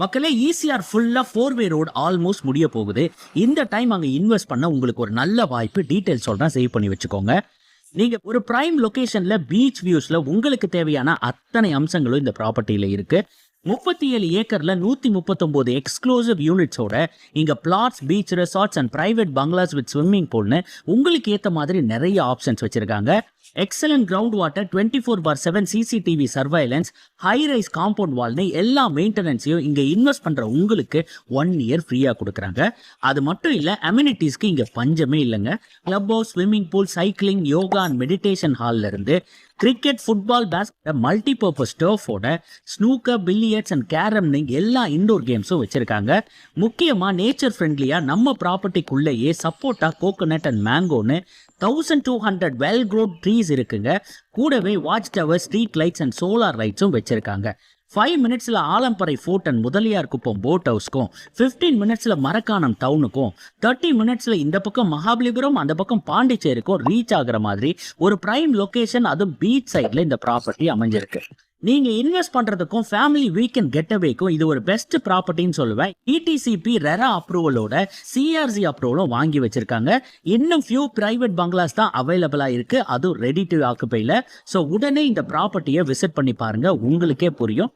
மக்களே ஈசிஆர் ஃபுல்லாக four way road almost முடிய போகுது. இந்த டைம் அங்கே இன்வெஸ்ட் பண்ண உங்களுக்கு ஒரு நல்ல வாய்ப்பு டீட்டெயில் சொல்கிறேன் சேவ் பண்ணி வச்சுக்கோங்க. நீங்கள் ஒரு ப்ரைம் லொக்கேஷனில் பீச் வியூஸில் உங்களுக்கு தேவையான அத்தனை அம்சங்களும் இந்த ப்ராப்பர்ட்டியில் இருக்குது முப்பத்தி ஏழு ஏக்கரில் நூற்றி முப்பத்தொம்போது எக்ஸ்க்ளூசிவ் யூனிட்ஸோட இங்கே flats beach resorts and private bungalows with swimming பூல்னு உங்களுக்கு ஏற்ற மாதிரி நிறைய ஆப்ஷன்ஸ் வச்சுருக்காங்க. Excellent ground water twenty four by seven CCTV surveillance high rise compound வால்னு எல்லா மெயின்டெனன்ஸையும் இங்கே இன்வெஸ்ட் பண்ணுற உங்களுக்கு ஒன் இயர் ஃப்ரீயாக கொடுக்குறாங்க. அது மட்டும் இல்லை அம்யூனிட்டிஸ்க்கு இங்கே பஞ்சமே இல்லைங்க. Club house swimming pool cycling yoga and meditation ஹாலில் இருந்து cricket football basket multi purpose டர்ஃபோட snooker billiards and கேரம்னு எல்லா இண்டோர் கேம்ஸும் வச்சுருக்காங்க. முக்கியமாக நேச்சர் ஃப்ரெண்ட்லியாக நம்ம ப்ராப்பர்ட்டிக்குள்ளேயே சப்போட்டா coconut and மேங்கோன்னு thousand two hundred well grown trees இருக்குங்க. கூடவே watch tower street lights and solar லைட்ஸும் வச்சிருக்காங்க. ஃபைவ் மினிட்ஸில் Alamparai fort and Mudaliar Kuppam boat ஹவுஸ்க்கும் fifteen மினிட்ஸில் மரக்கானம் டவுனுக்கும் தேர்ட்டி மினிட்ஸில் இந்த பக்கம் மகாபலிபுரம் அந்த பக்கம் பாண்டிச்சேரிக்கும் ரீச் ஆகுற மாதிரி ஒரு பிரைம் லொகேஷன் அதுவும் பீச் சைடில் இந்த ப்ராப்பர்ட்டி அமைஞ்சிருக்கு. நீங்க இன்வெஸ்ட் பண்றதுக்கும் ஃபேமிலி வீக்கெண்ட் கெட்டவேக்கும் இது ஒரு பெஸ்ட் ப்ராப்பர்ட்டின்னு சொல்லுவேன். இடிசிபி ரெரா அப்ரூவலோட சிஆர்சி அப்ரூவலும் வாங்கி வச்சிருக்காங்க. இன்னும் ஃபியூ பிரைவேட் பங்களாஸ் தான் அவைலபிளா இருக்கு. அதுவும் ரெடி டு ஆக்குப்பைல ஸோ உடனே இந்த ப்ராப்பர்ட்டியை விசிட் பண்ணி பாருங்க. உங்களுக்கே புரியும்.